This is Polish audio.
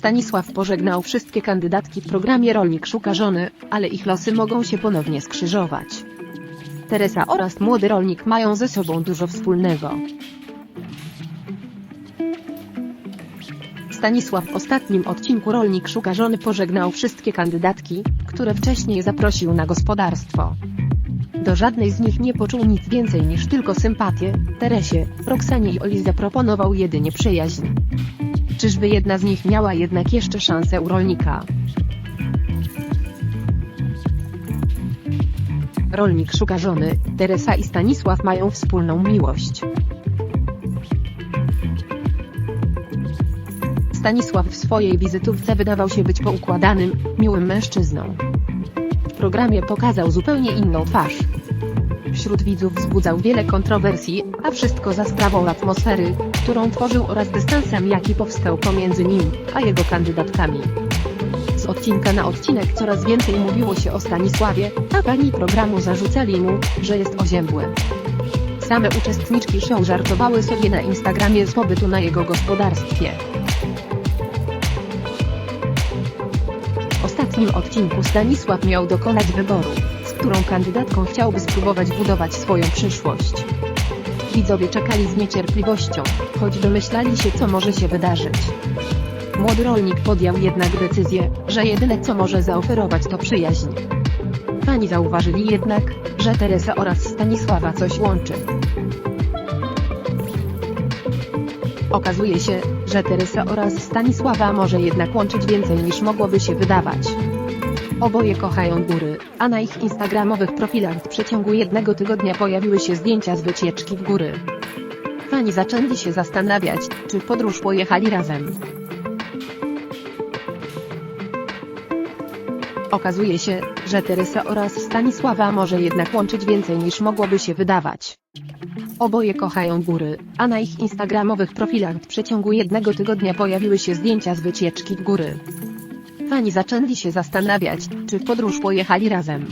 Stanisław pożegnał wszystkie kandydatki w programie Rolnik Szuka Żony, ale ich losy mogą się ponownie skrzyżować. Teresa oraz młody rolnik mają ze sobą dużo wspólnego. Stanisław w ostatnim odcinku Rolnik Szuka Żony pożegnał wszystkie kandydatki, które wcześniej zaprosił na gospodarstwo. Do żadnej z nich nie poczuł nic więcej niż tylko sympatię, Teresie, Roxanie i Oli zaproponował jedynie przyjaźń. Czyżby jedna z nich miała jednak jeszcze szansę u rolnika? Rolnik szuka żony, Teresa i Stanisław mają wspólną miłość. Stanisław w swojej wizytówce wydawał się być poukładanym, miłym mężczyzną. W programie pokazał zupełnie inną twarz. Wśród widzów wzbudzał wiele kontrowersji, a wszystko za sprawą atmosfery, którą tworzył oraz dystansem jaki powstał pomiędzy nim, a jego kandydatkami. Z odcinka na odcinek coraz więcej mówiło się o Stanisławie, a pani programu zarzucali mu, że jest oziębły. Same uczestniczki show żartowały sobie na Instagramie z pobytu na jego gospodarstwie. W ostatnim odcinku Stanisław miał dokonać wyboru, którą kandydatką chciałby spróbować budować swoją przyszłość. Widzowie czekali z niecierpliwością, choć domyślali się co może się wydarzyć. Młody rolnik podjął jednak decyzję, że jedyne co może zaoferować to przyjaźń. Fani zauważyli jednak, że Teresa oraz Stanisława coś łączy. Okazuje się, że Teresa oraz Stanisława może jednak łączyć więcej niż mogłoby się wydawać. Oboje kochają góry, a na ich instagramowych profilach w przeciągu jednego tygodnia pojawiły się zdjęcia z wycieczki w góry. Fani zaczęli się zastanawiać, czy w podróż pojechali razem. Okazuje się, że Teresa oraz Stanisława może jednak łączyć więcej niż mogłoby się wydawać. Oboje kochają góry, a na ich instagramowych profilach w przeciągu jednego tygodnia pojawiły się zdjęcia z wycieczki w góry. Fani zaczęli się zastanawiać, czy w podróż pojechali razem.